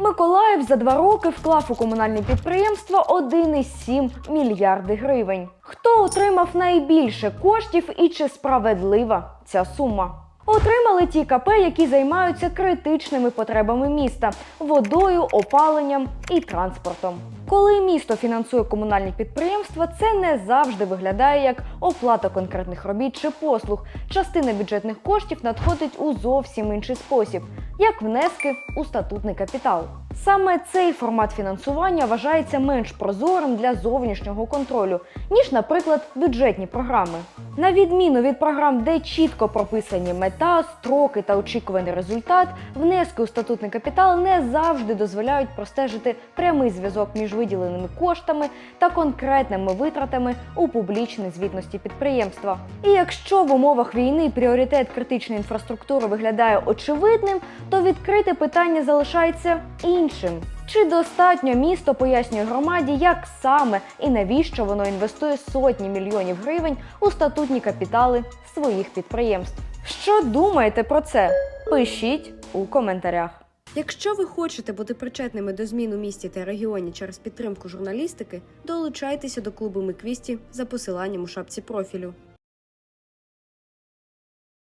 Миколаїв за два роки вклав у комунальні підприємства 1,7 мільярди гривень. Хто отримав найбільше коштів і чи справедлива ця сума? Отримали ті КП, які займаються критичними потребами міста водою, опаленням і транспортом. Коли місто фінансує комунальні підприємства, це не завжди виглядає як оплата конкретних робіт чи послуг. Частина бюджетних коштів надходить у зовсім інший спосіб, як внески у статутний капітал. Саме цей формат фінансування вважається менш прозорим для зовнішнього контролю, ніж, наприклад, бюджетні програми. На відміну від програм, де чітко прописані мета, строки та очікуваний результат, внески у статутний капітал не завжди дозволяють простежити прямий зв'язок між виділеними коштами та конкретними витратами у публічній звітності підприємства. І якщо в умовах війни пріоритет критичної інфраструктури виглядає очевидним, то відкрите питання залишається іншим. Чи достатньо місто пояснює громаді, як саме і навіщо воно інвестує сотні мільйонів гривень у статутні капітали своїх підприємств? Що думаєте про це? Пишіть у коментарях. Якщо ви хочете бути причетними до змін у місті та регіоні через підтримку журналістики, долучайтеся до клубу Миквісті за посиланням у шапці профілю.